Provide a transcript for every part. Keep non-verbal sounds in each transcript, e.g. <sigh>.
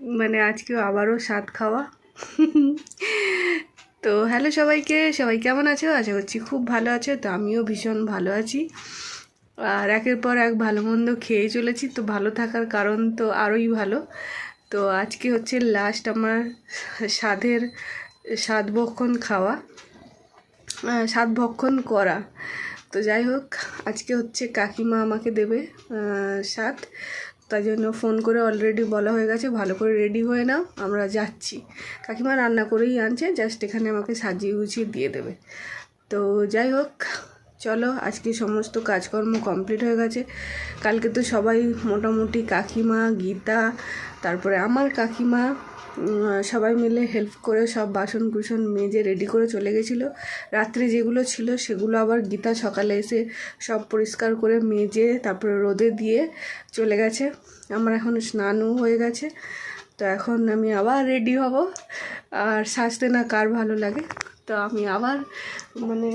মানে আজকেও আবারও স্বাদ খাওয়া। তো হ্যালো সবাইকে সবাই কেমন আছো? আশা করছি খুব ভালো আছো তো আমিও ভীষণ ভালো আছি। আর একের পর এক ভালো মন্দ খেয়ে চলেছি তো ভালো থাকার কারণ তো আরোই ভালো। তো আজকে হচ্ছে লাস্ট আমার স্বাদের স্বাদ ভক্ষণ খাওয়া আহ, স্বাদ ভক্ষণ করা। তো যাই হোক আজকে হচ্ছে কাকিমা আমাকে দেবে স্বাদ। তাই জন্য ফোন করে অলরেডি বলা হয়ে গেছে, ভালো করে রেডি হয়ে নাও, আমরা যাচ্ছি। কাকিমা রান্না করেই আনছে জাস্ট এখানে আমাকে সাজিয়ে গুছিয়ে দিয়ে দেবে। তো যাই হোক, চলো, আজকে সমস্ত কাজকর্ম কমপ্লিট হয়ে গেছে। কালকে তো সবাই মোটামুটি কাকিমা, গীতা, তারপরে আমার কাকিমা সবাই মিলে হেল্প করে সব বাসন কুসন মেজে রেডি করে চলে গেছিল। রাত্রে যেগুলো ছিল সেগুলো আবার গীতা সকালে এসে সব পরিষ্কার করে মেজে তারপরে রোদে দিয়ে চলে গেছে। আমার এখন স্নানও হয়ে গেছে। তো এখন আমি আবার রেডি হব। আর সাজতে না কার ভালো লাগে। তো আমি আবার মানে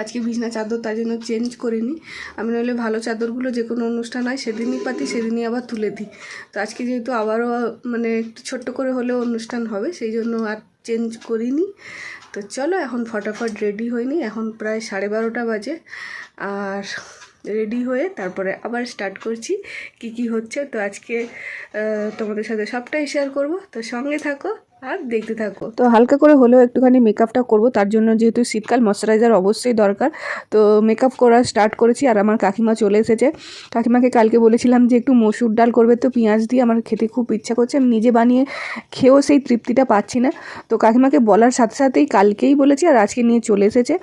আজকে বিছনা চাদর তার জন্য চেঞ্জ করিনি। আমি নইলে ভালো চাদরগুলো যে কোনো অনুষ্ঠান হয় সেদিনই পাতি, সেদিনই আবার তুলে দিই। তো আজকে যেহেতু আবারও মানে একটু ছোট্ট করে হলেও অনুষ্ঠান হবে, সেই জন্য আর চেঞ্জ করিনি। তো চলো এখন ফটাফট রেডি হয়নি এখন প্রায় সাড়ে বারোটা বাজে। আর রেডি হয়ে তারপরে আবার স্টার্ট করছি কি কি হচ্ছে। তো আজকে তোমাদের সাথে সবটাই শেয়ার করব। তো সঙ্গে থাকো। আর দেখতে থাকো। তো হালকা করে হলেও একটুখানি মেকআপটা করব, তার জন্য যেহেতু শীতকাল ময়শ্চারাইজার অবশ্যই দরকার। তো মেকআপ করা স্টার্ট করেছি আর আমার কাকিমা চলে এসেছে। কাকিমাকে কালকে বলেছিলাম যে একটু মসুর ডাল করবে তো পেঁয়াজ দিয়ে আমার খেতে খুব ইচ্ছা করছে, আমি নিজে বানিয়ে খেয়েও সেই তৃপ্তিটা পাচ্ছি না। তো কাকিমাকে বলার সাথে সাথেই কালকেই বলেছি আর আজকে নিয়ে চলে এসেছে।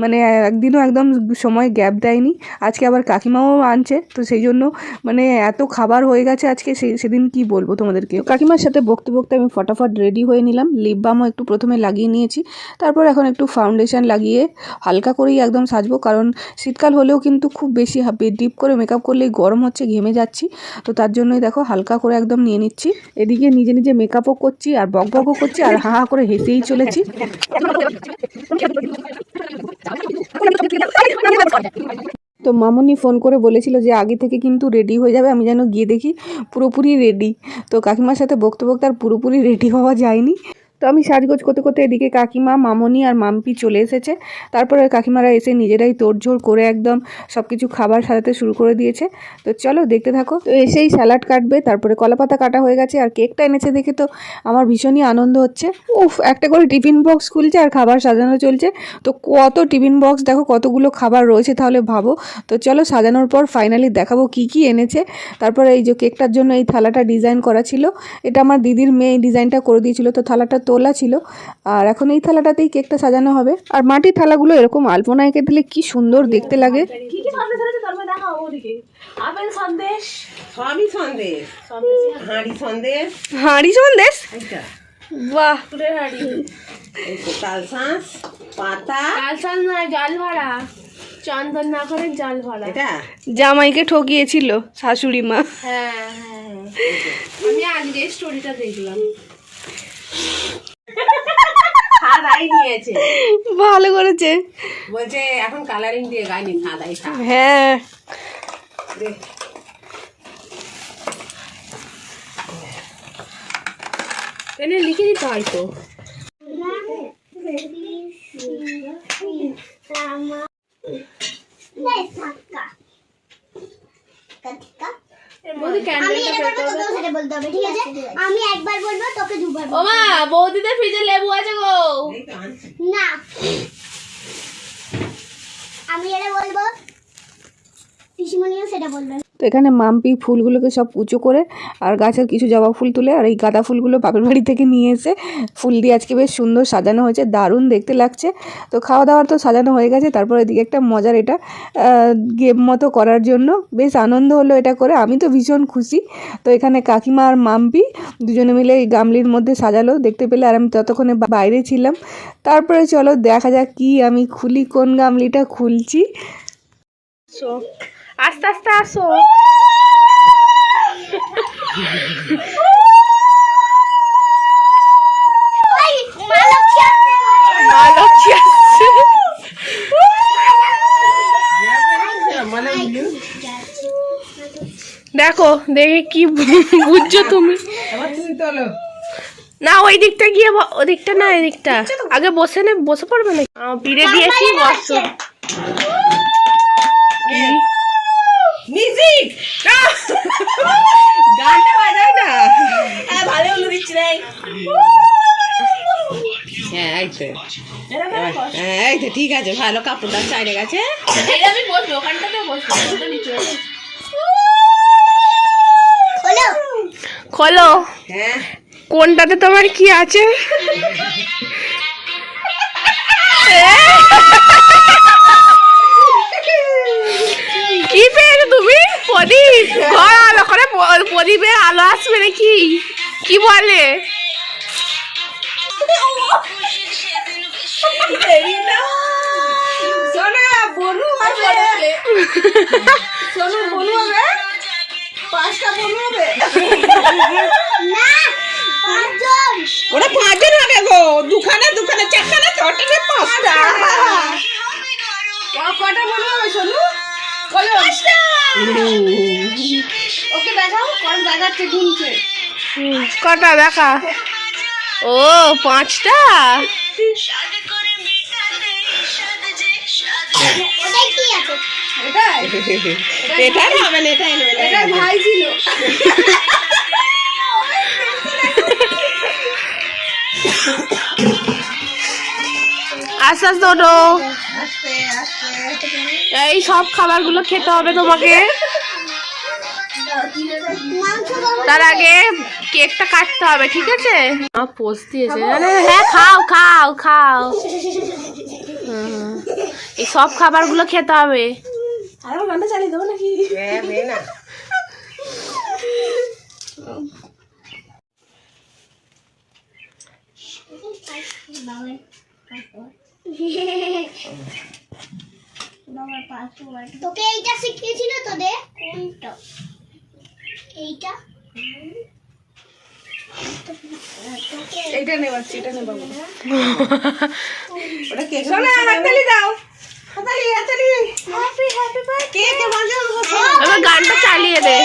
মানে একদিনও একদম সময় গ্যাপ দেয়নি। আজকে আবার কাকিমাও আনছে, তো সেই জন্য মানে এত খাবার হয়ে গেছে আজকে সেদিন কি বলব তোমাদেরকে? কাকিমার সাথে বকতে বকতে আমি ফটাফট রেডি হয়ে নিলাম। লিপ বামও একটু প্রথমে লাগিয়ে নিয়েছি। তারপর এখন একটু ফাউন্ডেশন লাগিয়ে হালকা করেই একদম সাজবো। কারণ শীতকাল হলেও কিন্তু খুব বেশি ডিপ করে মেকআপ করলেই গরম হচ্ছে, ঘেমে যাচ্ছি। তো তার জন্যই দেখো হালকা করে একদম নিয়ে নিচ্ছি। এদিকে নিজে নিজে মেকআপও করছি আর বক বকও করছি আর হা হা করে হেসেই চলেছি। <laughs> তো মামুনি ফোন করে বলেছিল যে আগে থেকে কিন্তু রেডি হয়ে যাবে, আমি যেন গিয়ে দেখি পুরোপুরি রেডি তো কাকিমার সাথে বকতে বকতে আর পুরোপুরি রেডি হওয়া যায়নি। তো আমি সাজগোজ করতে করতে এদিকে কাকিমা, মামনি আর মাম্পি চলে এসেছে। তারপরে কাকিমারা এসে নিজেরাই তোড়ঝোড় করে একদম সব কিছু খাবার সাজাতে শুরু করে দিয়েছে। তো চলো দেখতে থাকো। তো এসেই স্যালাড কাটবে, তারপরে কলাপাতা কাটা হয়ে গেছে আর কেকটা এনেছে দেখে তো আমার ভীষণই আনন্দ হচ্ছে। উফ, একটা করে টিফিন বক্স খুলছে আর খাবার সাজানো চলছে। তো কত টিফিন বক্স, দেখো কতগুলো খাবার রয়েছে তাহলে ভাবো। তো চলো সাজানোর পর ফাইনালি দেখাবো কি কি এনেছে। তারপরে এই যে কেকটার জন্য এই থালাটা ডিজাইন করা ছিল। এটা আমার দিদির মেয়ে ডিজাইনটা করে দিয়েছিল। তো থালাটা তোলা ছিল। আর এখন এই থালাটাতেই কেকটা সাজানো হবে। আর মাটির থালাগুলো এরকম আলপনা এঁকে দিলে কি সুন্দর দেখতে লাগে। হাঁড়ি সন্দেশ। হাঁড়ি সন্দেশ? বাহ। পাতা। জল ভরা। চন্দন না করে জল ভরা। জামাইকে ঠকিয়েছিল শাশুড়ি মা। হ্যাঁ হ্যাঁ আমি আজকে স্টোরিটা দেখলাম। নিয়েছে ভালো করেছে। বলছে এখন কালারিং দিয়ে গাইনি খাদাই খা হ্যাঁ। লিখে দিতে হয় তো বৌদি ক্যান্ডেলটা বের করবে তো? সেটা বলতে হবে ঠিক আছে আমি একবার বলব তোকে দুবার ও মা বৌদিদের ফ্রিজে লেবু আছে গো। না। আমি এটা বলব পিসিমণিও সেটা বলবে। তো এখানে মাম্পি ফুলগুলোকে সব উঁচু করে আর গাছের কিছু জবা ফুল তুলে আর এই গাঁদা ফুলগুলো বাপের বাড়ি থেকে নিয়ে এসে ফুল দিয়ে আজকে বেশ সুন্দর সাজানো হয়েছে, দারুণ দেখতে লাগছে। তো খাওয়া দাওয়ার তো সাজানো হয়ে গেছে, তারপর এদিকে একটা মজার এটা গেম মতো করার জন্য। বেশ আনন্দ হলো এটা করে, আমি তো ভীষণ খুশি। তো এখানে কাকিমা আর মাম্পি দুজনে মিলে এই গামলির মধ্যে সাজালো, দেখতে পেলে আর আমি ততক্ষণে বাইরে ছিলাম। তারপরে চলো দেখা যাক কি আমি খুলি, কোন গামলিটা খুলছি। আসো আস্তে আস্তে আসো। ওই মা লক্ষ্মী আসছে। মা লক্ষ্মী আসছে। মানে দেখো দেখে কি বুঝছ তুমি। এবার তুমি তোলো। না ওই দিকটা গিয়ে ব- ওই দিকটা না এই দিকটা। আগে বসে নে বসে পড়বে না পিড়ে দিয়েছি বসো মিউজিক গানটা বাজাও না হ্যাঁ ভালো হলো দিচ্ছি রে হ্যাঁ এই তো হ্যাঁ এই তো ঠিক আছে ভালো কাপড়টা চাইলে গেছে। আমি বসবো ওখানটাতে বসবো খোলো। হ্যাঁ। কোনটাতে তোমার কি আছে? কি পেয়েছ তুমি? প্রদীপ। ঘর আলো করে প্রদীপের আলো আসবে নাকি? কি বলে? হবে? পাঁচটা বনু হবে? ওরা পাঁচজন হবে গো। দুখানা দুখানা চারখানা ছটানে পাঁচটা? কটা হবে বলো। ওকে দেখাও গুনছে কটা দেখা? ও পাঁচটা? <laughs> এটা ভাই ছিল। আস্তে আস্তে এই সব খাবারগুলো খেতে হবে তোমাকে। তার আগে কেকটা কাটতে হবে ঠিক আছে? পোষ দিয়েছে হ্যাঁ খাও খাও খাও। <laughs> এই সব খাবারগুলো খেতে হবে। হ্যাঁ বে না। তোকে এইটা শিখিয়েছিল তোদের? কোনটা? এইটা? এইটা নেবাচ্ছি এটা নেবা ওটা কে সোনা হাততালি দাও। হাততালি হাততালি হ্যাপি হ্যাপি বার্থডে কে কে বাজাও এবার গানটা চালিয়ে দে।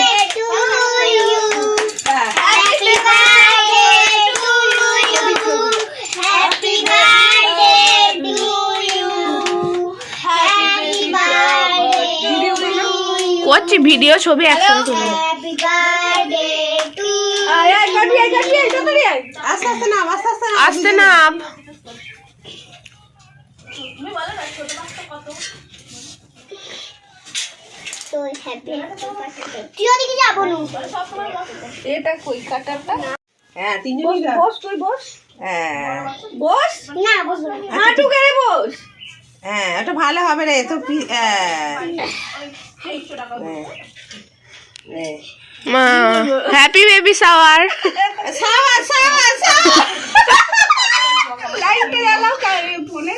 Happy birthday to you. Happy birthday to you. Happy birthday to you. করছি ভিডিও ছবি একসাথে তুলে আস্তে আস্তে না আস্তে আস্তে না আসতে না তো হ্যাপি তুই ওদিকে যাব না এটা কই কাটারটা হ্যাঁ তিনজনই বস তুই বস। হ্যাঁ। বস? না বসবো না হাঁটু বস। হ্যাঁ ওটা ভালো হবে রে তো হ্যাঁ। হ্যাঁ হ্যাপি বেবি সাওয়ার সাওয়া সাওয়া সাওয়া লাইটটা জ্বালাও ফোনে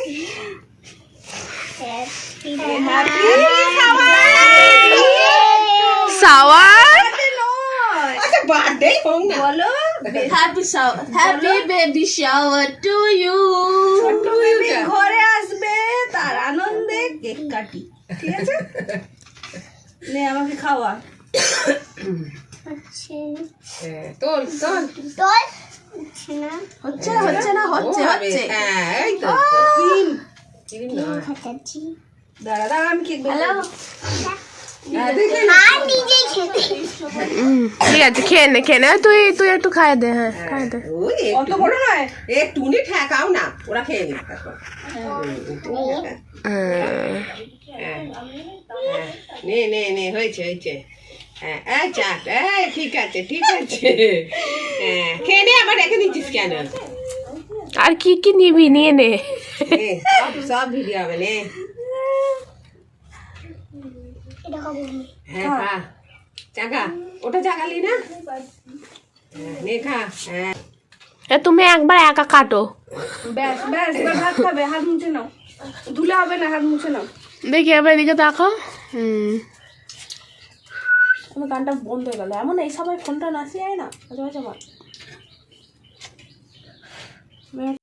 সাওয়ার? আচ্ছা বার্থডে হোক না। বলো happy happy baby shower to you ঘরে আসবে তার আনন্দে কেক কাটি। ঠিক আছে? নে আমাকে খাওয়া। তোল তোল। হচ্ছে না হচ্ছে হচ্ছে না হচ্ছে হচ্ছে। হ্যাঁ এই তো। ক্রিম ক্রিম নয়। খাচ্ছি দাঁড়া দাঁড়া আমি কেক হ্যালো? হ্যাঁ, নিজেই খেতে। ঠিক আছে খেয়ে নে খেয়ে নে। তুই তুই একটু খাই দে হ্যাঁ খাই দে। অত একটু। বড় নয়। একটুনি ঠেকাও না ওরা খেয়ে। হ্যাঁ, হ্যাঁ, নে নে নে হয়েছে হয়েছে। হ্যাঁ চাট এই ঠিক আছে ঠিক আছে। হ্যাঁ খেয়ে নে আবার রেখে দিচ্ছিস কেন? আর কি কি নিবি? নিয়ে নে। নে, সব ভিডিও হবে নে। হ্যাঁ চাকা ওটা চাকালি না? হ্যাঁ, নে খা। হ্যাঁ। তুমি একবার একা কাটো। ব্যাস ব্যাস এবার ভাত খাবে হাত মুছে নাও। ধুলে হবে না হাত মুছে নাও। দেখি এবার এদিকে তাকাও হুম। আমার গানটা বন্ধ হয়ে গেল। এমন এই সময় ফোনটা নাচিয়ে যায় না। মাঝে মাঝে আমার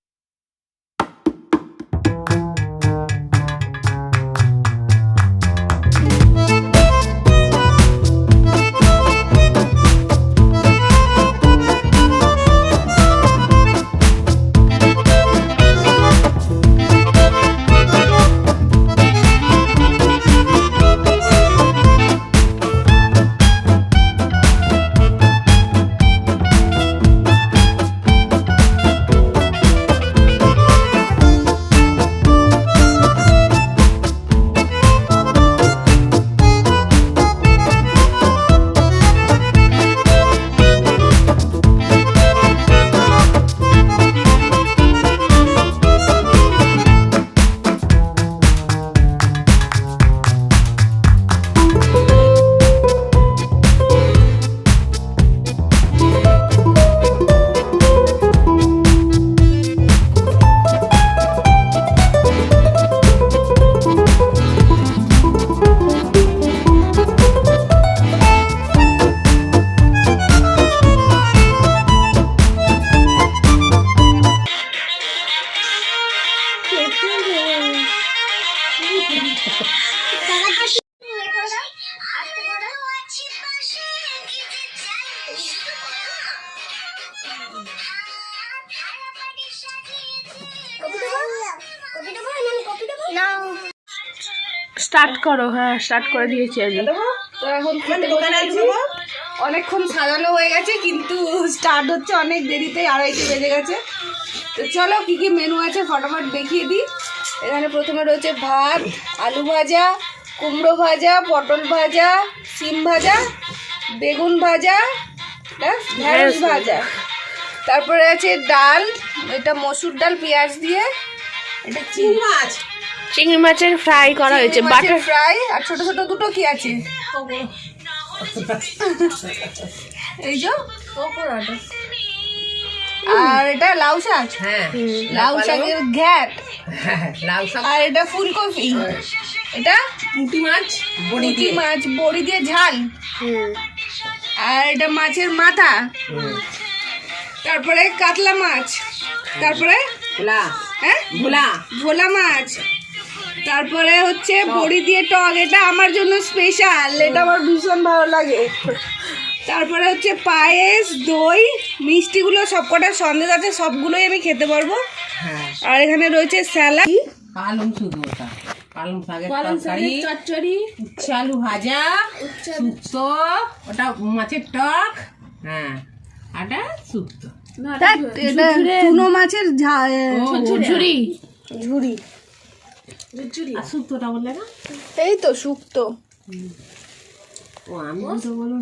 স্টার্ট করো হ্যাঁ স্টার্ট করে দিয়েছি আমি। তো এখন খেতে গেছি অনেকক্ষণ সাজানো হয়ে গেছে কিন্তু স্টার্ট হচ্ছে অনেক দেরিতে আড়াইটে বেজে গেছে। তো চলো কী কী মেনু আছে ফটাফট দেখিয়ে দিই। এখানে প্রথমে রয়েছে ভাত আলু ভাজা কুমড়ো ভাজা পটল ভাজা সিম ভাজা বেগুন ভাজা ব্যাস, ঢেঁড়স ভাজা। তারপরে আছে ডাল এটা মসুর ডাল পেঁয়াজ দিয়ে। এটা চিংড়ি মাছ। চিংড়ি মাছের ফ্রাই করা হয়েছে বাটার ফ্রাই আর ছোট ছোট দুটো কি আছে? এই যে আর এটা লাউ শাক। হ্যাঁ লাউ শাকের ঘ্যাট। লাউ আর এটা ফুলকপি। এটা পুঁটি মাছ বড়ি পুঁটি মাছ বড়ি দিয়ে ঝাল। আর এটা মাছের মাথা। তারপরে কাতলা মাছ। তারপরে? ভোলা। হ্যাঁ? ভোলা। ভোলা মাছ। তারপরে হচ্ছে বড়ি দিয়ে টক এটা আমার জন্য স্পেশাল এটা আমার ভীষণ ভালো লাগে। তারপরে হচ্ছে পায়েস দই মিষ্টিগুলো সবকটা সন্দেশ আছে সবগুলোই আমি খেতে পারব। হ্যাঁ। আর এখানে রয়েছে স্যালাড পালং শুধু ওটা। পালং শাকের তরকারি চচ্চড়ি। ভাজা শুক্তো ওটা মাছের টক হ্যাঁ আটা শুক্তো। এটা চুনো মাছের ঝা- ঝুরি। ঝুড়ি আর শুক্তোটা বললে না? এই তো শুক্তো ও আমি তো বলুন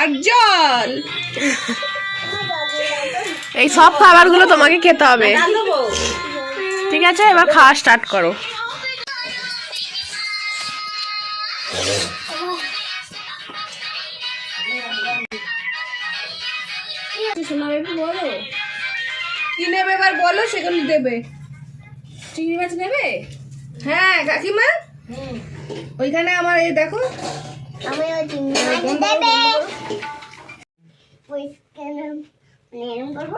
আর জল। এই সব খাবারগুলো তোমাকে খেতে হবে। ঠিক আছে এবার খাওয়া স্টার্ট করো। কি নেবে এবার বলো সেগুলো দেবে। চিংড়ি মাছ নেবে? হ্যাঁ কাকিমা? ওইখানে আমার এই দেখো। আমি ওই তিন মাছ দেবে। ওই কেন? করব?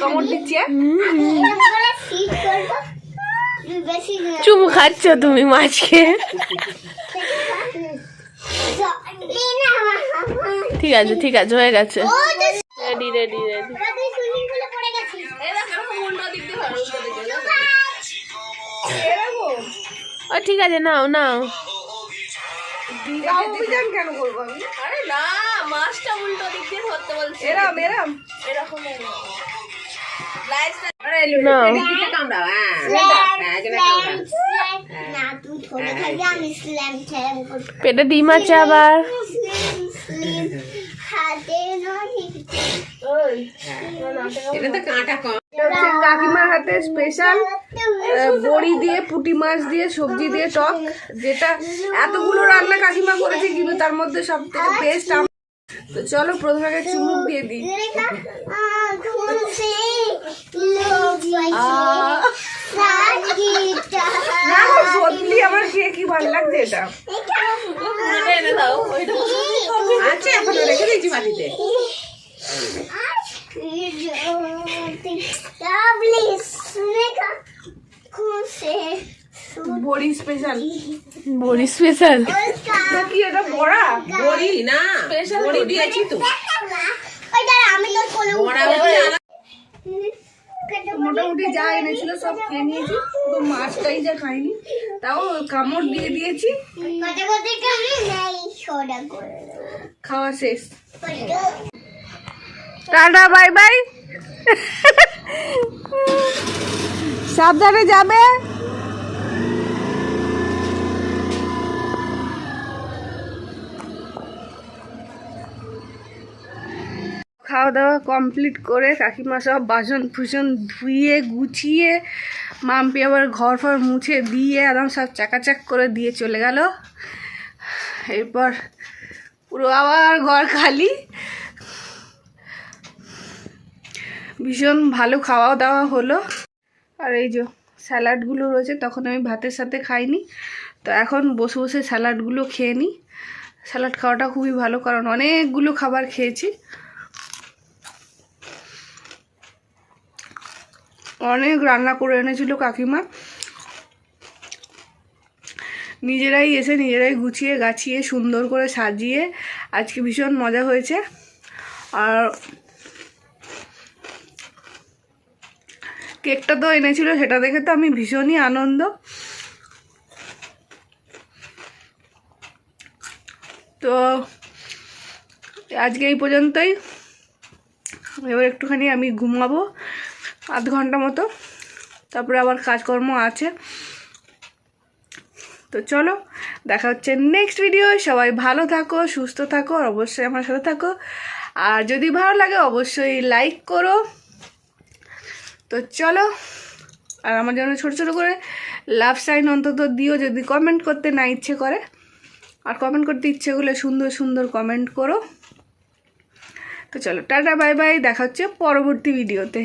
কামড় দিচ্ছি হ্যাঁ? বেশি চুমু খাচ্ছ তুমি মাছকে ঠিক আছে ঠিক আছে হয়ে গেছে। রেডি রেডি রেডি ও ঠিক আছে নাও নাও। তাও অভিযান কেন করব আমি? আরে না মাছটা উল্টো দিক দিয়ে ধরতে বলছি। এরম এরম। হ্যাঁ। হ্যাঁ পেটে ডিম আছে আবার। এটা তো কাঁটা কম। হচ্ছে কাকিমার হাতে স্পেশাল বড়ি দিয়ে পুটি মাছ দিয়ে সবজি দিয়ে টক যেটা এতগুলো রান্না কাকিমা করেছে কিন্তু তার মধ্যে সব থেকে বেস্ট তো চলো প্রথমে আগে চুমুক দিয়ে দিই। না আমার খেয়ে কি ভালো লাগছে এটা? বড়ি স্পেশাল বড়ি স্পেশাল কি এটা বড়া? না। স্পেশাল দিয়েছি তো। মোটামুটি যা এনেছিল সব খেয়ে নিয়েছি। শুধু মাছটাই যা খাইনি তাও কামড় দিয়ে দিয়েছি। খাওয়া শেষ। Tata, bye bye. সাবধানে যাবে। খাওয়া দাওয়া কমপ্লিট করে কাকিমা সব বাসন ফুসন ধুয়ে, গুছিয়ে, মাম্পি আবার ঘর ফর মুছে দিয়ে একদম সব চাকাচাক করে দিয়ে চলে গেল। এরপর পুরো আবার ঘর খালি। ভীষণ ভালো খাওয়া দাওয়া হলো। আর এই যে স্যালাডগুলো রয়েছে, তখন আমি ভাতের সাথে খাইনি। তো এখন বসে বসে স্যালাডগুলো খেয়ে নিই। স্যালাড খাওয়াটা খুবই ভালো, কারণ অনেকগুলো খাবার খেয়েছি। অনেক রান্না করে এনেছিল কাকিমা। নিজেরাই এসে নিজেরাই গুছিয়ে গাছিয়ে সুন্দর করে সাজিয়ে আজকে ভীষণ মজা হয়েছে। আর কেকটা তো এনেছিল, সেটা দেখে তো আমি ভীষণই আনন্দ। তো আজকে এই পর্যন্তই। এবার একটুখানি আমি ঘুমাবো, আধ ঘণ্টা মতো। তারপরে আবার কাজকর্ম আছে। তো চলো, দেখা হচ্ছে নেক্সট ভিডিও সবাই ভালো থাকো, সুস্থ থাকো, আর অবশ্যই আমার সাথে থাকো। আর যদি ভালো লাগে, অবশ্যই লাইক করো। তো চলো, আর আমার জন্য ছোটো ছোটো করে লাভ সাইন অন্তত দিও যদি কমেন্ট করতে না ইচ্ছে করে। আর কমেন্ট করতে ইচ্ছে করলে সুন্দর সুন্দর কমেন্ট করো। তো চলো, টাটা বাই বাই দেখা হচ্ছে পরবর্তী ভিডিওতে